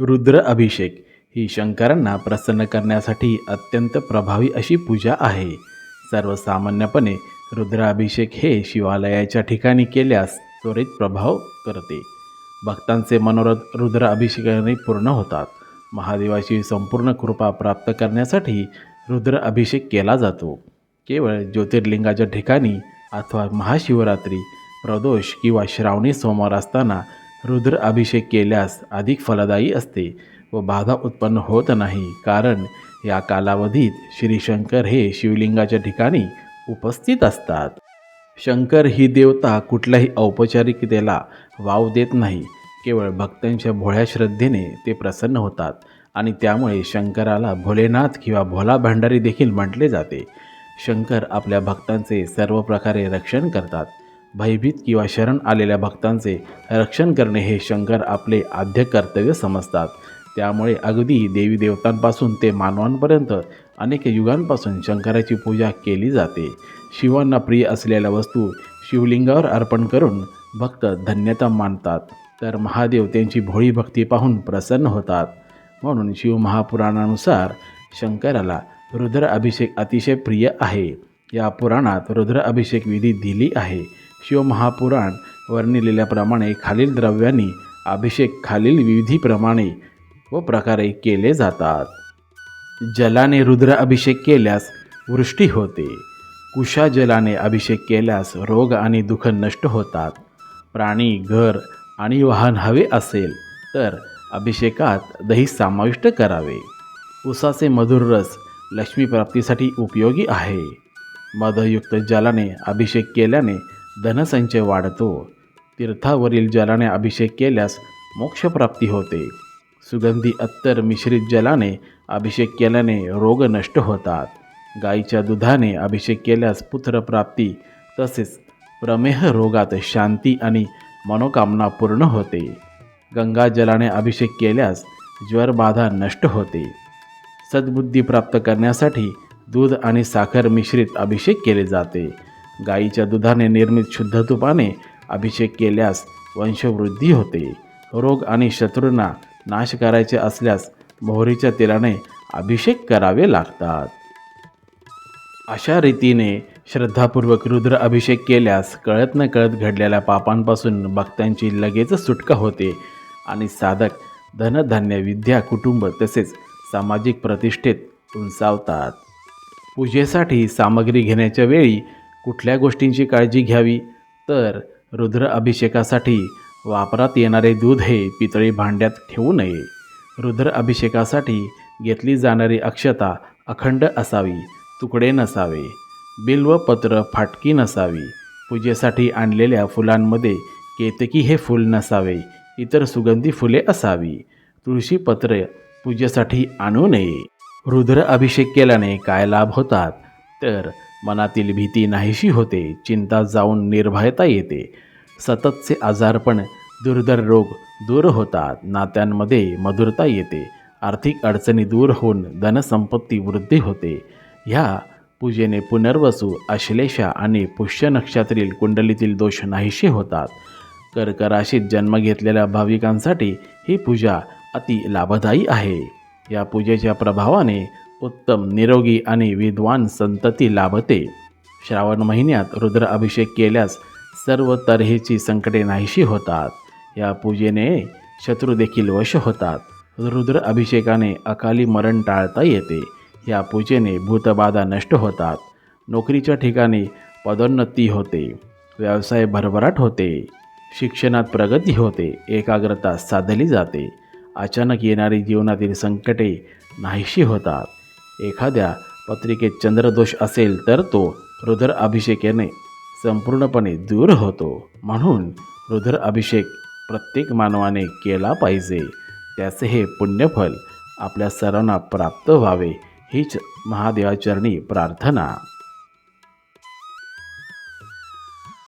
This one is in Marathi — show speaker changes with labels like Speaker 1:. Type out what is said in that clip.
Speaker 1: रुद्र अभिषेक ही शंकरांना प्रसन्न करण्यासाठी अत्यंत प्रभावी अशी पूजा आहे. सर्वसामान्यपणे रुद्राभिषेक हे शिवालयाच्या ठिकाणी केल्यास त्वरित प्रभाव करते. भक्तांचे मनोरथ रुद्राभिषेकाने पूर्ण होतात. महादेवाची संपूर्ण कृपा प्राप्त करण्यासाठी रुद्र अभिषेक केला जातो. केवळ ज्योतिर्लिंगाच्या ठिकाणी अथवा महाशिवरात्री प्रदोष किंवा श्रावणी सोमवार असताना रुद्र अभिषेक केल्यास अधिक फलदायी असते व बाधा उत्पन्न होत नाही. कारण या कालावधीत श्री शंकर हे शिवलिंगाच्या ठिकाणी उपस्थित असतात. शंकर ही देवता कुठल्याही औपचारिकतेला वाव देत नाही. केवळ भक्तांच्या भोळ्या श्रद्धेने ते प्रसन्न होतात आणि त्यामुळे शंकराला भोलेनाथ किंवा भोला भंडारी देखील म्हटले जाते. शंकर आपल्या भक्तांचे सर्व प्रकारे रक्षण करतात. भयभीत किंवा शरण आलेल्या भक्तांचे रक्षण करणे हे शंकर आपले आद्य कर्तव्य समजतात. त्यामुळे अगदी देवी देवतांपासून ते मानवांपर्यंत अनेक युगांपासून शंकराची पूजा केली जाते. शिवांना प्रिय असलेल्या वस्तू शिवलिंगावर अर्पण करून भक्त धन्यता मानतात. तर महादेव त्यांची भोळी भक्ती पाहून प्रसन्न होतात. म्हणून शिवमहापुराणानुसार शंकराला रुद्र अभिषेक अतिशय प्रिय आहे. या पुराणात रुद्र अभिषेक विधी दिली आहे. शिवमहापुराण वर्णिलेल्याप्रमाणे खालील द्रव्यांनी अभिषेक खालील विधीप्रमाणे व प्रकारे केले जातात. जलाने रुद्र अभिषेक केल्यास वृष्टी होते. कुशा जलाने अभिषेक केल्यास रोग आणि दुःख नष्ट होतात. प्राणी घर आणि वाहन हवे असेल तर अभिषेकात दही समाविष्ट करावे. उसाचे मधुर रस लक्ष्मीप्राप्तीसाठी उपयोगी आहे. मधयुक्त जलाने अभिषेक केल्याने धनसंचय वाढतो. तीर्थावरील जलाने अभिषेक केल्यास मोक्षप्राप्ती होते. सुगंधी अत्तर मिश्रित जलाने अभिषेक केल्याने रोग नष्ट होतात. गाईच्या दुधाने अभिषेक केल्यास पुत्रप्राप्ती तसेच प्रमेह रोगात शांती आणि मनोकामना पूर्ण होते. गंगा जलाने अभिषेक केल्यास ज्वरबाधा नष्ट होते. सद्बुद्धी प्राप्त करण्यासाठी दूध आणि साखर मिश्रित अभिषेक केले जाते. गाईच्या दुधाने निर्मित शुद्ध तुपाने अभिषेक केल्यास वंशवृद्धी होते. रोग आणि शत्रूंना नाश करायचे असल्यास मोहरीच्या तेलाने अभिषेक करावे लागतात. अशा रीतीने श्रद्धापूर्वक रुद्र अभिषेक केल्यास कळत न कळत घडलेल्या पापांपासून भक्तांची लगेच सुटका होते आणि साधक धनधान्य विद्या कुटुंब तसेच सामाजिक प्रतिष्ठेत उंचावतात. पूजेसाठी सामग्री घेण्याच्या वेळी कुठल्या गोष्टींची काळजी घ्यावी? तर रुद्र अभिषेकासाठी वापरात येणारे दूध हे पितळी भांड्यात ठेवू नये. रुद्र अभिषेकासाठी घेतली जाणारी अक्षता अखंड असावी तुकडे नसावे. बिल्वपत्र फाटकी नसावी. पूजेसाठी आणलेल्या फुलांमध्ये केतकी हे फूल नसावे इतर सुगंधी फुले असावी. तुळशीपत्र पूजेसाठी आणू नये. रुद्र अभिषेक केल्याने काय लाभ होतात? तर मनातील भीती नाहीशी होते चिंता जाऊन निर्भयता येते. सततचे आजारपण दुर्धर रोग दूर होतात नात्यांमध्ये मधुरता येते आर्थिक अडचणी दूर होऊन धनसंपत्ती वृद्धी होते. ह्या पूजेने पुनर्वसू अश्लेषा आणि पुष्य नक्षत्रातील कुंडलीतील दोष नाहीसे होतात. कर्क राशीत जन्म घेतलेल्या भाविकांसाठी ही पूजा अति लाभदायी आहे. या पूजेच्या प्रभावाने उत्तम निरोगी आणि विद्वान संतती लाभते. श्रावण महिन्यात रुद्र अभिषेक केल्यास सर्व तऱ्हेची संकटे नाहीशी होतात. या पूजेने शत्रू देखील वश होतात. रुद्र अभिषेकाने अकाली मरण टाळता येते. या पूजेने भूतबाधा नष्ट होतात. नोकरीच्या ठिकाणी पदोन्नती होते. व्यवसाय भरभराट होते. शिक्षणात प्रगती होते. एकाग्रता साधली जाते. अचानक येणारी जीवनातील संकटे नाहीशी होतात. एखाद्या पत्रिकेत चंद्रदोष असेल तर तो रुद्र अभिषेकाने संपूर्णपणे दूर होतो. म्हणून रुद्र अभिषेक प्रत्येक मानवाने केला पाहिजे. त्याचे हे पुण्यफल आपल्या सर्वांना प्राप्त व्हावे हीच महादेवाचरणी प्रार्थना.